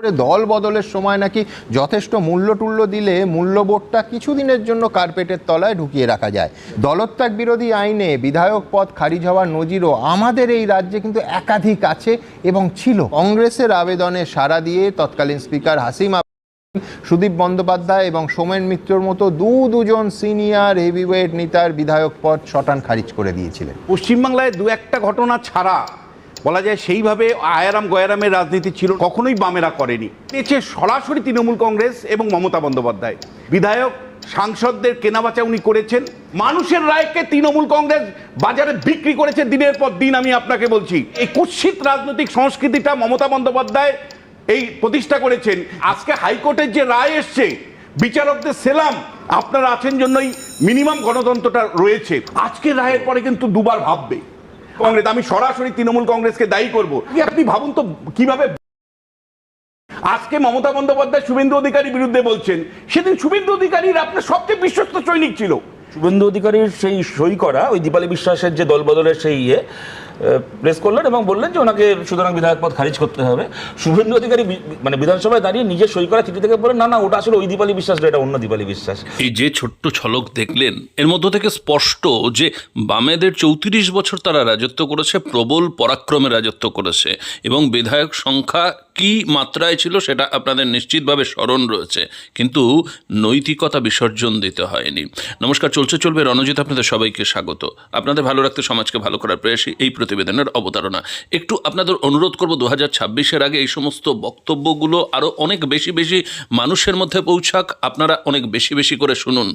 করে দল বদলের সময় নাকি যথেষ্ট মূল্য টুল্য দিলে মূল্যবোধটা কিছুদিনের জন্য কার্পেটের তলায় ঢুকিয়ে রাখা যায়। দলত্যাগ বিরোধী আইনে বিধায়ক পদ খারিজ হওয়ার নজিরও আমাদের এই রাজ্যে কিন্তু একাধিক আছে এবং ছিল। কংগ্রেসের আবেদনে সাড়া দিয়ে তৎকালীন স্পিকার হাসিম সুদীপ বন্দ্যোপাধ্যায় এবং সোমেন মিত্রর মতো দু দুজন সিনিয়র হেভিওয়েট নেতার বিধায়ক পদ শটান খারিজ করে দিয়েছিলেন। পশ্চিমবাংলায় দু একটা ঘটনা ছাড়া বলা যায় সেইভাবে আয়ারাম গয়ারামের রাজনীতি ছিল, কখনোই বামেরা করেনি। এছে সরাসরি তৃণমূল কংগ্রেস এবং মমতা বন্দ্যোপাধ্যায়। বিধায়ক, সাংসদদের কেনাবেচা উনি করেছেন, মানুষের রায়কে তৃণমূল কংগ্রেস বাজারে বিক্রি করেছে দিনের পর দিন, আমি আপনাকে বলছি। এই কুৎসিত রাজনৈতিক সংস্কৃতিটা মমতা বন্দ্যোপাধ্যায় এই প্রতিষ্ঠা করেছেন। আজকে হাইকোর্টের যে রায় এসছে, বিচারকদের সেলাম, আপনারা আছেন জন্যই মিনিমাম গণতন্ত্রটা রয়েছে। আজকের রায়ের পরে কিন্তু দুবার ভাববে। কংগ্রেস, আমি সরাসরি তৃণমূল কংগ্রেসকে দায়ী করব। আপনি ভাবুন তো কীভাবে আজকে মমতা বন্দ্যোপাধ্যায় শুভেন্দু অধিকারীর বিরুদ্ধে বলছেন। সেদিন শুভেন্দু অধিকারীর আপনার সবচেয়ে বিশ্বস্ত সৈনিক ছিল। শুভেন্দু অধিকারীর সেই সই করা, ওই দীপালি বিশ্বাসের যে দলবদলের সেই ইয়ে প্রেস করলেন এবং বললেন যে ওনাকে সুতরাং বিধায়ক পদ খারিজ করতে হবে। শুভেন্দু অধিকারী মানে বিধানসভায় দাঁড়িয়ে নিজে সই করা চিঠি থেকে বলেন না না, ওটা আসলে ওই দীপালি বিশ্বাস এটা অন্য দীপালি বিশ্বাস। এই যে ছোট্ট ছলক দেখলেন, এর মধ্য থেকে স্পষ্ট যে বামেদের চৌত্রিশ বছর তারা রাজত্ব করেছে, প্রবল পরাক্রমে রাজত্ব করেছে, এবং বিধায়ক সংখ্যা কি মাত্রায় ছিল সেটা আপনাদের নিশ্চিতভাবে স্মরণ রয়েছে, কিন্তু নৈতিকতা বিসর্জন দিতে হয়নি। নমস্কার, চলছে, চলবে, রণজিৎ আপনাদের সবাইকে স্বাগত। আপনাদের ভালো রাখতে সমাজকে ভালো করার প্রয়াসী এই প্রতিবেদনের অবতারণা। একটু আপনাদের অনুরোধ করব দু হাজার ছাব্বিশের আগে এই সমস্ত বক্তব্যগুলো আরও অনেক বেশি বেশি মানুষের মধ্যে পৌঁছাক, আপনারা অনেক বেশি বেশি করে শুনুন।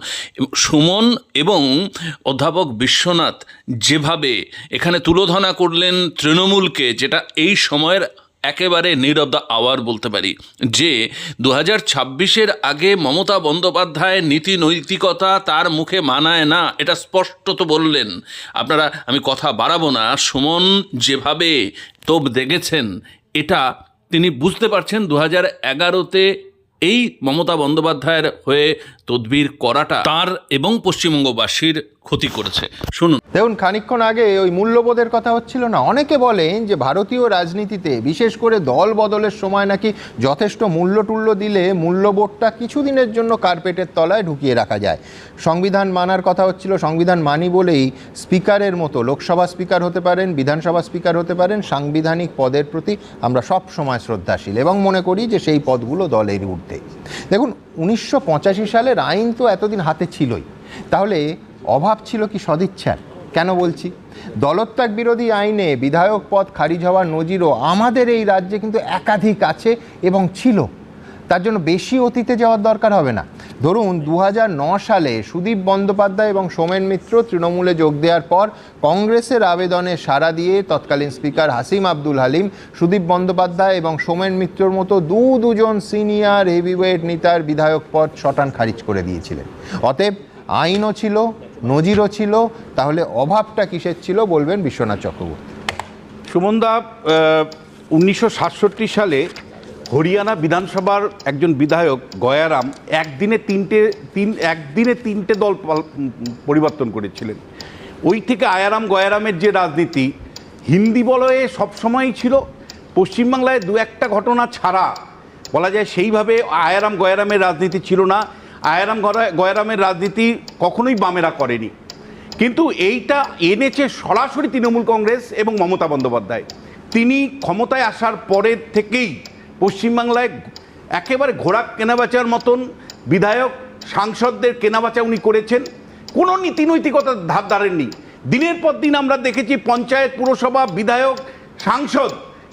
সুমন এবং অধ্যাপক বিশ্বনাথ যেভাবে এখানে তুলোধনা করলেন তৃণমূলকে, যেটা এই সময়ের একেবারে নিড অব দ্য আওয়ার বলতে পারি, যে দু হাজার ছাব্বিশের আগে মমতা বন্দ্যোপাধ্যায়ের নীতি নৈতিকতা তার মুখে মানায় না, এটা স্পষ্টত বললেন। আপনারা, আমি কথা বাড়াবো না, সুমন যেভাবে তোপ দেখেছেন এটা তিনি বুঝতে পারছেন দু হাজার এগারোতে এই মমতা বন্দ্যোপাধ্যায়ের হয়ে তদবির করাটা তার এবং পশ্চিমবঙ্গবাসীর ক্ষতি করেছে। শুনুন। দেখুন, খানিকক্ষণ আগে ওই মূল্যবোধের কথা হচ্ছিল না। অনেকে বলেন যে ভারতীয় রাজনীতিতে বিশেষ করে দল বদলের সময় নাকি যথেষ্ট মূল্য টুল্য দিলে মূল্যবোধটা কিছুদিনের জন্য কার্পেটের তলায় ঢুকিয়ে রাখা যায়। সংবিধান মানার কথা হচ্ছিল, সংবিধান মানি বলেই স্পিকারের মতো লোকসভা স্পিকার হতে পারেন, বিধানসভা স্পিকার হতে পারেন, সাংবিধানিক পদের প্রতি আমরা সব সময় শ্রদ্ধাশীল এবং মনে করি যে সেই পদগুলো দলের ঊর্ধ্বে। দেখুন, উনিশশো পঁচাশি সালের আইন তো এতদিন হাতে ছিলই। তাহলে অভাব ছিল কি সদিচ্ছার? কেন বলছি? দলত্যাগ বিরোধী আইনে বিধায়ক পদ খারিজ হওয়ার নজিরও আমাদের এই রাজ্যে কিন্তু একাধিক আছে এবং ছিল। তার জন্য বেশি অতীতে যাওয়ার দরকার হবে না। ধরুন দু সালে সুদীপ বন্দ্যোপাধ্যায় এবং সোমেন মিত্র তৃণমূলে যোগ দেওয়ার পর কংগ্রেসের আবেদনে সাড়া দিয়ে তৎকালীন স্পিকার হাসিম আব্দুল হালিম, সুদীপ বন্দ্যোপাধ্যায় এবং সোমেন মিত্রর মতো দু দুজন সিনিয়র হেভিওয়েট নেতার বিধায়ক পদ শটান খারিজ করে দিয়েছিলেন। অতএব আইনও ছিল, নজিরও ছিল, তাহলে অভাবটা কিসের ছিল বলবেন বিশ্বনাথ চক্রবর্তী। সুমনদা উনিশশো সাতষট্টি সালে হরিয়ানা বিধানসভার একজন বিধায়ক গয়ারাম একদিনে তিনটে, তিন, একদিনে তিনটে দল পরিবর্তন করেছিলেন। ওই থেকে আয়ারাম গয়ারামের যে রাজনীতি, হিন্দি বলয়ে সবসময়ই ছিল, পশ্চিমবাংলায় দু একটা ঘটনা ছাড়া বলা যায় সেইভাবে আয়ারাম গয়ারামের রাজনীতি ছিল না। আয়ারাম গয়া- গয়ারামের রাজনীতি কখনোই বামেরা করেনি। কিন্তু এইটা এনেছে সরাসরি তৃণমূল কংগ্রেস এবং মমতা বন্দ্যোপাধ্যায়। তিনি ক্ষমতায় আসার পরের থেকেই পশ্চিমবাংলায় একেবারে ঘোড়া কেনাবেচার মতন বিধায়ক, সাংসদদের কেনাবেচা উনি করেছেন। কোনো নীতি নৈতিকতার ধার ধারেননি। দিনের পর দিন আমরা দেখেছি পঞ্চায়েত, পুরসভা, বিধায়ক, সাংসদ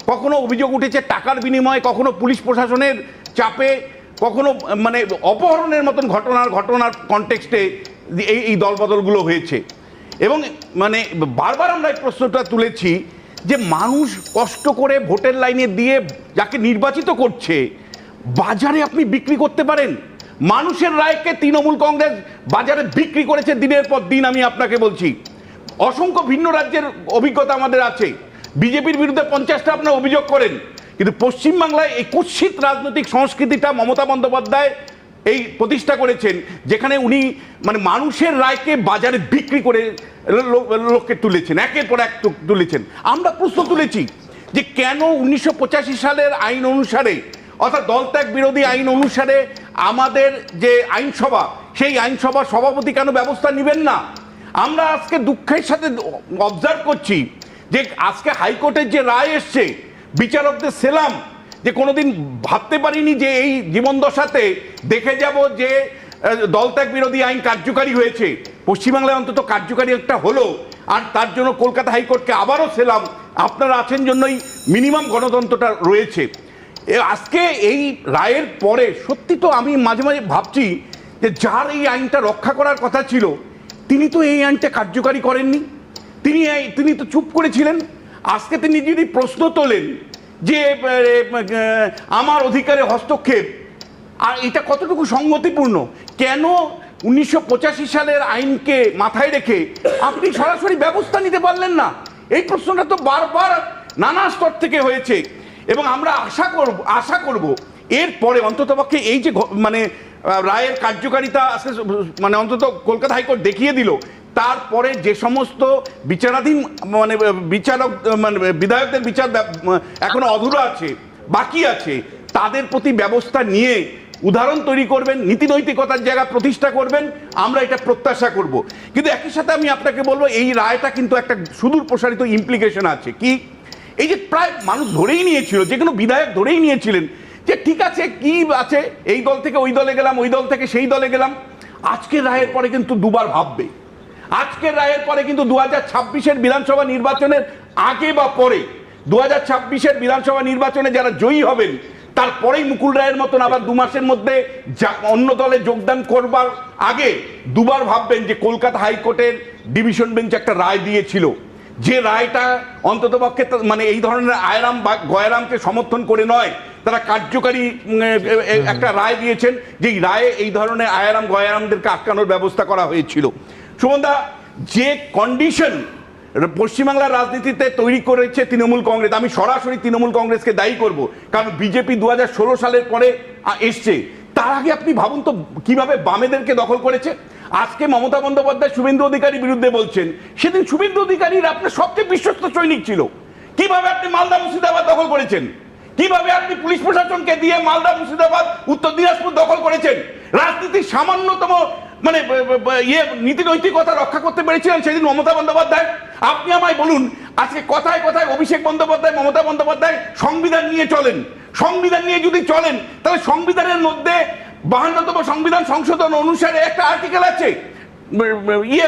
কখনো অভিযোগ উঠেছে টাকার বিনিময়ে, কখনো পুলিশ প্রশাসনের চাপে, কখনো মানে অপহরণের মতন ঘটনার ঘটনার কনটেক্সটে এই এই দলবদলগুলো হয়েছে। এবং মানে বারবার আমরা এই প্রশ্নটা তুলেছি যে মানুষ কষ্ট করে ভোটের লাইনে দিয়ে যাকে নির্বাচিত করছে, বাজারে আপনি বিক্রি করতে পারেন। মানুষের রায়কে তৃণমূল কংগ্রেস বাজারে বিক্রি করেছে দিনের পর দিন, আমি আপনাকে বলছি। অসংখ্য ভিন্ন রাজ্যের অভিজ্ঞতা আমাদের আছে। বিজেপির বিরুদ্ধে পঞ্চাশটা আপনার অভিযোগ করেন। কিন্তু পশ্চিমবাংলায় এই কুৎসিত রাজনৈতিক সংস্কৃতিটা মমতা বন্দ্যোপাধ্যায় এই প্রতিষ্ঠা করেছেন, যেখানে উনি মানে মানুষের রায়কে বাজারে বিক্রি করে লোককে তুলেছেন, একের পর এক তুলেছেন। আমরা প্রশ্ন তুলেছি যে কেন উনিশশো পঁচাশি সালের আইন অনুসারে, অর্থাৎ দলত্যাগ বিরোধী আইন অনুসারে আমাদের যে আইনসভা, সেই আইনসভার সভাপতি কেন ব্যবস্থা নেবেন না? আমরা আজকে দুঃখের সাথে অবজার্ভ করছি যে আজকে হাইকোর্টের যে রায় এসছে, বিচারকদের সেলাম যে কোনোদিন ভাবতে পারিনি যে এই জীবনদশাতে দেখে যাব যে দলত্যাগ বিরোধী আইন কার্যকারী হয়েছে। পশ্চিমবাংলায় অন্তত কার্যকারী একটা হলো, আর তার জন্য কলকাতা হাইকোর্টকে আবারও সেলাম। আপনারা আছেন জন্যই মিনিমাম গণতন্ত্রটা রয়েছে। আজকে এই রায়ের পরে সত্যি তো আমি মাঝে মাঝে ভাবছি যে যার এই আইনটা রক্ষা করার কথা ছিল, তিনি তো এই আইনটা কার্যকারী করেননি। তিনি তিনি তো চুপ করেছিলেন। আজকে তিনি যদি প্রশ্ন তোলেন যে আমার অধিকারে হস্তক্ষেপ। আর এটা কতটুকু সঙ্গতিপূর্ণ কেন উনিশশো পঁচাশি সালের আইনকে মাথায় রেখে আপনি সরাসরি ব্যবস্থা নিতে পারলেন না? এই প্রশ্নটা তো বারবার নানা স্তর থেকে হয়েছে। এবং আমরা আশা করব আশা করব এরপরে অন্ততপক্ষে এই যে মানে রায়ের কার্যকারিতা মানে অন্তত কলকাতা হাইকোর্ট দেখিয়ে দিল তারপরে যে সমস্ত বিচারাধীন মানে বিচারক মানে বিধায়কদের বিচার এখনও অধুরা আছে, বাকি আছে, তাদের প্রতি ব্যবস্থা নিয়ে উদাহরণ তৈরি করবেন নীতি নৈতিকতার জায়গা প্রতিষ্ঠা করবেন, আমরা এটা প্রত্যাশা করব। কিন্তু একই সাথে আমি আপনাকে বলব, এই রায়টা কিন্তু একটা সুদূর প্রসারিত ইমপ্লিকেশন আছে। কি? এই যে প্রায় মানুষ ধরেই নিয়েছিল, যে কোনো বিধায়ক ধরেই নিয়েছিলেন, যে ঠিক আছে, কি আছে, এই দল থেকে ওই দলে গেলাম, ওই দল থেকে সেই দলে গেলাম, আজকের রায়ের পরে কিন্তু দুবার ভাববে। আজকের রায়ের পরে কিন্তু দু হাজার ছাব্বিশের বিধানসভা নির্বাচনের আগে বা পরে দু হাজার ছাব্বিশের বিধানসভা নির্বাচনে যারা জয়ী হবেন, তারপরেই মুকুল রায়ের মতন আবার দু মাসের মধ্যে অন্য দলে যোগদান করবার আগে দুবার ভাববেন যে কলকাতা হাইকোর্টের ডিভিশন বেঞ্চ একটা রায় দিয়েছিল। যে রায়টা অন্ততপক্ষে মানে এই ধরনের আয়রাম বা গয়রামকে সমর্থন করে নয়, তারা কার্যকারী একটা রায় দিয়েছেন যে রায়ে এই ধরনের আয়ারাম গয়ারামদেরকে আটকানোর ব্যবস্থা করা হয়েছিল। সুমনদা, যে কন্ডিশন পশ্চিমবাংলার রাজনীতিতে তৈরি করেছে তৃণমূল কংগ্রেস, আমি সরাসরি তৃণমূল কংগ্রেসকে দায়ী করব। কারণ বিজেপি দুহাজার ষোলো সালের পরে এসছে। তার আগে আপনি ভাবুন তো, কীভাবে বামেদেরকে দখল করেছে? আজকে মমতা বন্দ্যোপাধ্যায় শুভেন্দু অধিকারী বিরুদ্ধে বলছেন, সেদিন শুভেন্দু অধিকারীর আপনার সবচেয়ে বিশ্বস্ত সৈনিক ছিল। কীভাবে আপনি মালদা মুর্শিদাবাদ দখল করেছেন? কীভাবে আপনি পুলিশ প্রশাসনকে দিয়ে মালদা মুর্শিদাবাদ, উত্তর দিনাজপুর দখল করেছেন? রাজনীতির সামান্যতম মানে ইয়ে নীতি নৈতিকতা রক্ষা করতে পেরেছিলেন সেদিন মমতা বন্দ্যোপাধ্যায়। আপনি আমায় বলুন, আজকে কথায় কথায় অভিষেক বন্দ্যোপাধ্যায়, মমতা বন্দ্যোপাধ্যায় সংবিধান নিয়ে চলেন। সংবিধান নিয়ে যদি চলেন, তাহলে সংবিধানের মধ্যে বাহান্নতম সংবিধান সংশোধন অনুসারে একটা আর্টিকেল আছে। ইয়ে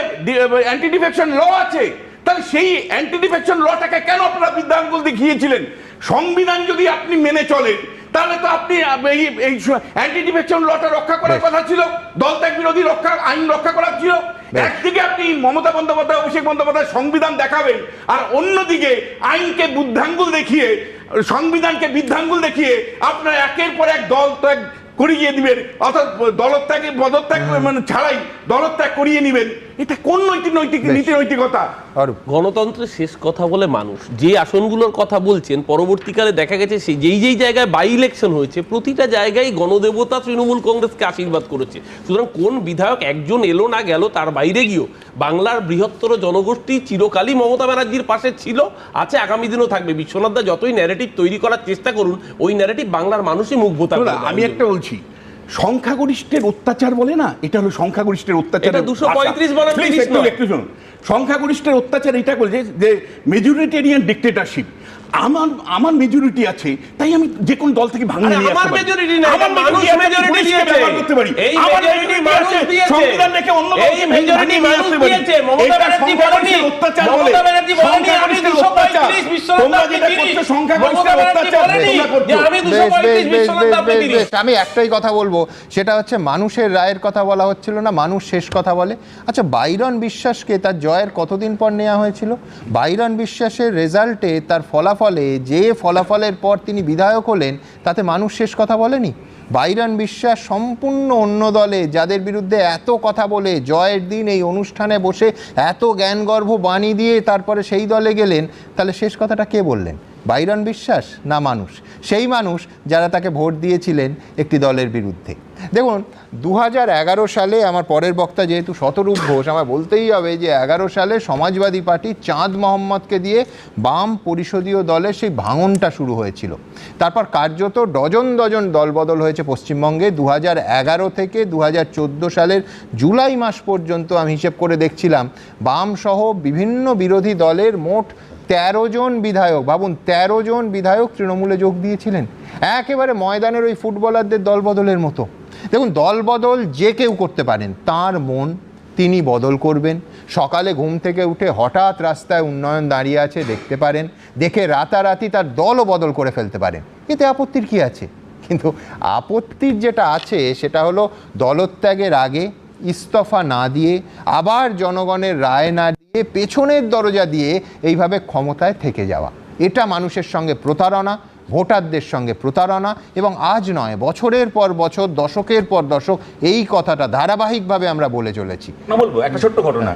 অ্যান্টি ডিফেকশন ল আছে। তাহলে সেই অ্যান্টি ডিফেকশন লটাকে কেন আপনারা বিদ্যাঙ্গুল দেখিয়েছিলেন? সংবিধান যদি আপনি মেনে চলেন তাহলে তো আপনি এই এই অ্যান্টি ডিফেকশন লটা রক্ষা করার কথা ছিল দলত্যাগ বিরোধী রক্ষা আইন রক্ষা করার ছিল। একদিকে আপনি মমতা বন্দ্যোপাধ্যায় অভিষেক বন্দ্যোপাধ্যায় সংবিধান দেখাবেন আর অন্যদিকে আইনকে বুদ্ধাঙ্গুল দেখিয়ে সংবিধানকে বৃদ্ধাঙ্গুল দেখিয়ে আপনার একের পর এক দল ত্যাগ করিয়ে দিবেন অর্থাৎ দলত্যাগে পদত্যাগ মানে ছাড়াই দলত্যাগ করিয়ে নেবেন। এটা কোন নৈতিক নৈতিক। নীতি নৈতিকতা গণতন্ত্রের শেষ কথা বলে মানুষ। যে আসনগুলোর কথা বলছেন পরবর্তীকালে দেখা গেছে সেই যেই যেই জায়গায় বাই ইলেকশন হয়েছে প্রতিটা জায়গায় গণদেবতা তৃণমূল কংগ্রেসকে আশীর্বাদ করেছে। সুতরাং কোন বিধায়ক একজন এলো না গেল তার বাইরে গিয়েও বাংলার বৃহত্তর জনগোষ্ঠী চিরকালই মমতা ব্যানার্জির পাশে ছিল আছে আগামী দিনও থাকবে। বিশ্বনাথ দা যতই ন্যারেটিভ তৈরি করার চেষ্টা করুন ওই ন্যারেটিভ বাংলার মানুষই মুখ ভোতা আমি একটা বলছি সংখ্যাগরিষ্ঠের অত্যাচার বলে না এটা হলো সংখ্যাগরিষ্ঠের অত্যাচার 235 বলার একটু শুনুন। সংখ্যাগরিষ্ঠের অত্যাচার এটা বলছে যে মেজরিটেরিয়ান ডিক্টেটরশিপ আমার আমার মেজরিটি আছে তাই আমি যে কোন দল থেকে আরে নিয়ে আমার আসতে পারি। majority না, আমার দিয়েছে। ব্যবহার করতে পারি। আমার majority মানুষ দিয়েছে। সংবিধান রেখে অন্য এই নিয়ে মানুষ দিয়েছে। মমতা ব্যানার্জি বলেনি। অত্যাচার মমতা ব্যানার্জি বলেনি, আমি 235 বিশ্বনাথ তোমরা যেটা। করছ মমতা অত্যাচার তোমরা করছ। আমি বেশ, বেশ, 235 বিশ্বনাথ। আমি একটাই কথা বলব সেটা হচ্ছে মানুষের রায়ের কথা বলা হচ্ছিল না মানুষ শেষ কথা বলে আচ্ছা বাইরন বিশ্বাসকে তার জয়ের কতদিন পর নেওয়া হয়েছিল? বাইরন বিশ্বাসের রেজাল্টে তার ফলাফলে যে ফলাফলের পর তিনি বিধায়ক হলেন, তাতে মানুষ শেষ কথা বলেনি? বাইরন বিশ্বাস সম্পূর্ণ অন্য দলে, যাদের বিরুদ্ধে এত কথা বলে, জয়ের দিন এই অনুষ্ঠানে বসে এত জ্ঞানগর্ভ বাণী দিয়ে তারপরে সেই দলে গেলেন, তাহলে শেষ কথাটা কে বললেন? বাইরন বিশ্বাস না মানুষ? সেই মানুষ যারা তাকে ভোট দিয়েছিলেন একটি দলের বিরুদ্ধে। দেখুন দু হাজার এগারো সালে আমার পরের বক্তা যেহেতু শতরূপ ঘোষ আমার বলতেই হবে যে এগারো সালে সমাজবাদী পার্টি চাঁদ মোহাম্মদকে দিয়ে বাম পরিষদীয় দলের সেই ভাঙনটা শুরু হয়েছিল। তারপর কার্যত ডজন ডজন দলবদল হয়েছে পশ্চিমবঙ্গে। দু থেকে দু হাজার চোদ্দ সালের জুলাই মাস পর্যন্ত আমি হিসেব করে দেখছিলাম, বাম সহ বিভিন্ন বিরোধী দলের মোট তেরো জন বিধায়ক, ভাবুন, তেরো জন বিধায়ক তৃণমূলে যোগ দিয়েছিলেন। একেবারে ময়দানের ওই ফুটবলারদের দলবদলের মতো। দেখুন, দলবদল যে কেউ করতে পারেন, তার মন তিনি বদল করবেন। সকালে ঘুম থেকে উঠে হঠাৎ রাস্তায় উন্নয়ন দাঁড়িয়ে আছে, দেখতে পারেন। দেখে রাতারাতি তার দলও বদল করে ফেলতে পারেন। এতে আপত্তির কি আছে? কিন্তু আপত্তির যেটা আছে, সেটা হলো দলত্যাগের আগে ইস্তফা না দিয়ে আবার জনগণের রায় না দিয়ে পেছনের দরজা দিয়ে এইভাবে ক্ষমতায় থেকে যাওয়া। এটা মানুষের সঙ্গে প্রতারণা ভোটারদের সঙ্গে প্রতারণা এবং আজ নয়, বছরের পর বছর, দশকের পর দশক এই কথাটা ধারাবাহিকভাবে আমরা বলে চলেছি। না, বলব, একটা ছোট্ট ঘটনা।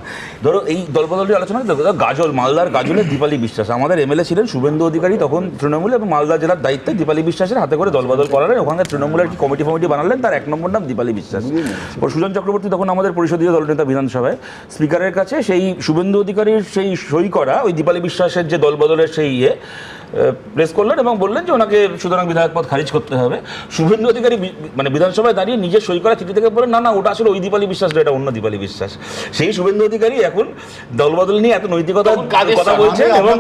ধরো, এই দলবদলের আলোচনা গাজল, মালদার গাজলের দীপালি বিশ্বাস। আমাদের এমএলএ ছিলেন শুভেন্দু অধিকারী, তখন তৃণমূল, এবং মালদা জেলার দায়িত্বে দীপালি বিশ্বাসের হাতে করে দলবদল করালেন। ওখানে তৃণমূলের কি কমিটি ফমিটি বানালেন, তার এক নম্বর নাম দীপালি বিশ্বাস। ও সুজন চক্রবর্তী তখন আমাদের পরিষদীয় দলনেতা বিধানসভায় স্পিকারের কাছে, সেই শুভেন্দু অধিকারীর সেই সই করা, ওই দীপালি বিশ্বাসের যে দলবদলের সেই ইয়ে প্রেস করলেন এবং বললেন যে ওনাকে সুতরাং বিধায়ক পদ খারিজ করতে হবে। শুভেন্দু অধিকারী মানে বিধানসভায় দাঁড়িয়ে নিজের সই করা চিঠি থেকে বলেন না না ওটা আসলে ওই দীপালি বিশ্বাস না, এটা অন্য দীপালি বিশ্বাস। সেই শুভেন্দু অধিকারী এখন দলবদল নিয়ে এত নৈতিকতা কথা বলছেন এবং